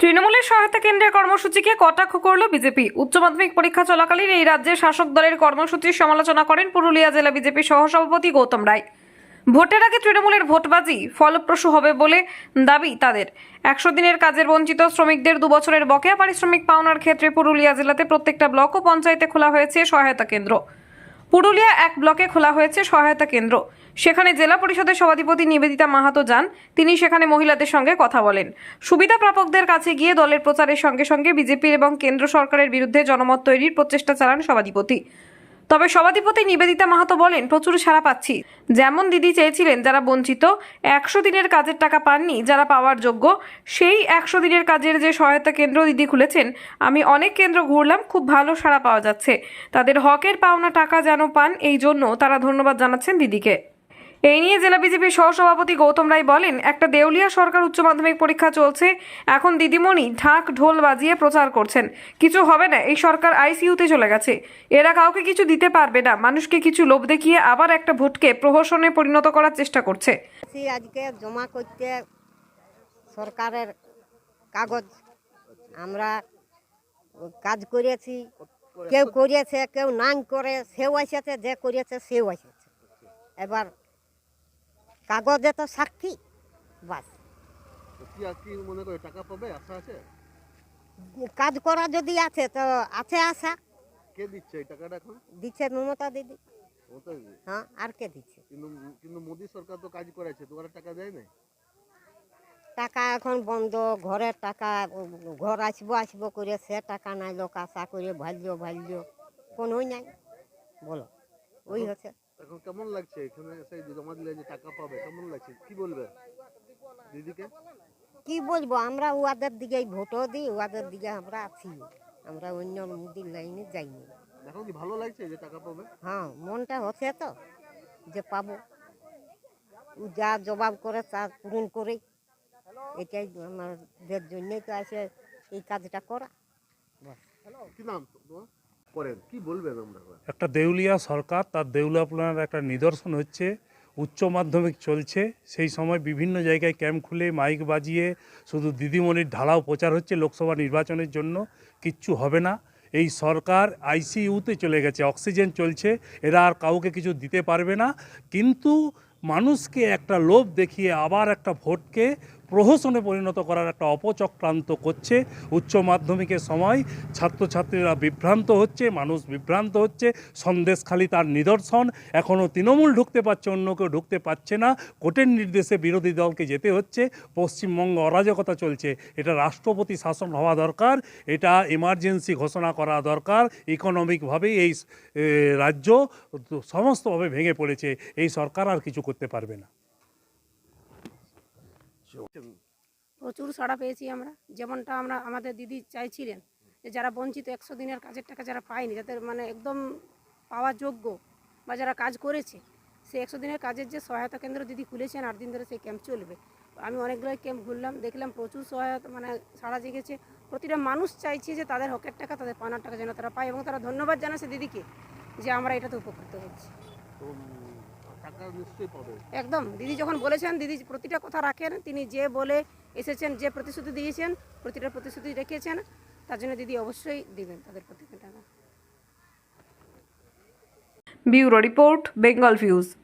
তৃণমূলের সহায়তা কেন্দ্রের কর্মসূচিকে কটাক্ষ করল বিজেপি। উচ্চ মাধ্যমিক পরীক্ষা চলাকালীন এই রাজ্যের শাসক দলের কর্মসূচির সমালোচনা করেন পুরুলিয়া জেলা বিজেপি সহসভাপতি গৌতম রায়। ভোটের আগে তৃণমূলের ভোটবাজি ফলপ্রসূ হবে বলে দাবি তাদের। একশো দিনের কাজের বঞ্চিত শ্রমিকদের দুবছরের বকেয়া পারিশ্রমিক পাওনার ক্ষেত্রে পুরুলিয়া জেলাতে প্রত্যেকটা ব্লক ও পঞ্চায়েতে খোলা হয়েছে সহায়তা কেন্দ্র। পুরুলিয়া এক ব্লকে খোলা হয়েছে সহায়তা কেন্দ্র। সেখানে জেলা পরিষদের সভাধিপতি নিবেদিতা মাহাতো যান। তিনি সেখানে মহিলাদের সঙ্গে কথা বলেন। সুবিধা প্রাপকদের কাছে গিয়ে দলের প্রচারের সঙ্গে সঙ্গে বিজেপির এবং কেন্দ্র সরকারের বিরুদ্ধে জনমত তৈরির প্রচেষ্টা চালান সভাধিপতি। তবে সভাধিপতি নিবেদিতা মাহাতো বলেন, প্রচুর সাড়া পাচ্ছি। যেমন দিদি চেয়েছিলেন যারা বঞ্চিত, একশো দিনের কাজের টাকা পাননি যারা পাওয়ার যোগ্য, সেই একশো দিনের কাজের যে সহায়তা কেন্দ্র দিদি খুলেছেন, আমি অনেক কেন্দ্র ঘুরলাম, খুব ভালো সাড়া পাওয়া যাচ্ছে। তাদের হকের পাওনা টাকা যেন পান, এই জন্য তারা ধন্যবাদ জানাচ্ছেন দিদিকে। এই নিয়ে জেলা বিজেপির সহসভাপতি গৌতম রায় বলেন, একটা দেউলিয়া সরকার উচ্চ মাধ্যমিক পরীক্ষা চলছে, এখন দিদিমণি ঢাক ঢোল বাজিয়ে প্রচার করছেন। কিছু হবে না, এই সরকার আইসিইউতে চলে গেছে। এরা কাউকে কিছু দিতে পারবে না, মানুষকে কিছু লোভ দেখিয়ে আবার একটা ভোটকে প্রহসনে পরিণত করার চেষ্টা করছে। আজকে জমা করতে সরকারের কাগজ, আমরা কাজ করেছি, কেউ করেছে, কেউ নাং করে, সেও এসেছে, যে করেছে, সেও এসেছে। এবার কাগজে তো সাক্ষী বাস। মনে টাকা পাবে? আশা আছে? কাজ করা যদি আছে তো আছে আশা। কে দিচ্ছে এই টাকাটা এখন? দিচ্ছে মমতা দিদি। হ্যাঁ আর কে দিচ্ছে? কিন্তু কিন্তু মোদী সরকার তো কাজ করেছে তোমার টাকা দেয় না টাকা এখন বন্ধ ঘরের টাকা ঘর আসব আসব করে সে টাকা নাই লোক আশা করে ভাল্য ভাল্য। কোনোই নাই। বলো ওই হচ্ছে। এখন কেমন লাগছে? এখানে যে জমা দিলে যে টাকা পাবে কেমন লাগছে? কি বলবে দিদিকে? কি বলব? আমরা ওয়াদের দিকেই ভোটও দিই ওয়াদের দিকে আমরা আছি। আমরা অন্য মুদির লাইনে যাইনি এখন কি ভালো লাগছে যে টাকা পাবে? হ্যাঁ মনটা হচ্ছে তো যে পাবো। যা জবাব করে তা পূরণ করে। এটাই আমাদের জন্যই তো আছে এই কাজটা করা। কি নাম তোমার? করেন? কি বলবেন আমরা একটা দেউলিয়া সরকার, তার দেউলিয়া দেউলিয়াপনার একটা নিদর্শন হচ্ছে, উচ্চ মাধ্যমিক চলছে, সেই সময় বিভিন্ন জায়গায় ক্যাম্প খুলে মাইক বাজিয়ে শুধু দিদিমণির ঢালাও প্রচার হচ্ছে লোকসভা নির্বাচনের জন্য, কিচ্ছু হবে না। এই সরকার আইসিইউতে চলে গেছে, অক্সিজেন চলছে, এরা আর কাউকে কিছু দিতে পারবে না। কিন্তু মানুষকে একটা লোভ দেখিয়ে আবার একটা ভোটকে প্রহসনে পরিণত করার একটা অপচক্রান্ত করছে। উচ্চ মাধ্যমিকের সময় ছাত্রছাত্রীরা বিভ্রান্ত হচ্ছে, মানুষ বিভ্রান্ত হচ্ছে সন্দেশখালি তার নিদর্শন। এখনও তৃণমূল ঢুকতে পারছে, অন্য কেউ ঢুকতে পারছে না। কোর্টের নির্দেশে বিরোধী দলকে যেতে হচ্ছে। পশ্চিমবঙ্গ অরাজকতা চলছে। এটা রাষ্ট্রপতি শাসন হওয়া দরকার, এটা এমার্জেন্সি ঘোষণা করা দরকার। ইকোনমিকভাবেই এই রাজ্য সমস্তভাবে ভেঙে পড়েছে। এই সরকার আর কিছু করতে পারবে না। প্রচুর সাড়া পেয়েছি আমরা। যেমনটা আমরা আমাদের দিদি চাইছিলেন যে যারা বঞ্চিত একশো দিনের কাজের টাকা যারা পায়নি যাদের মানে একদম পাওয়ার যোগ্য বা যারা কাজ করেছে সেই একশো দিনের কাজের যে সহায়তা কেন্দ্র দিদি খুলেছেন আট দিন ধরে সেই ক্যাম্প চলবে। আমি অনেকগুলো ক্যাম্প ঘুরলাম দেখলাম প্রচুর সহায়তা মানে সাড়া জেগেছে। প্রতিটা মানুষ চাইছে যে তাদের হকের টাকা তাদের পাওনার টাকা যেন তারা পায় এবং তারা ধন্যবাদ জানাচ্ছে দিদিকে যে আমরা এটাতে উপকৃত হচ্ছি। একদম। দিদি যখন বলেছেন দিদি প্রতিটা কথা রাখেন তিনি যে বলে এসেছেন যে প্রতিশ্রুতি দিয়েছেন প্রতিটা প্রতিশ্রুতি রেখেছেন তার জন্য দিদি অবশ্যই দিবেন তাদের প্রত্যেকটা টাকা। Bureau report Bengal Views.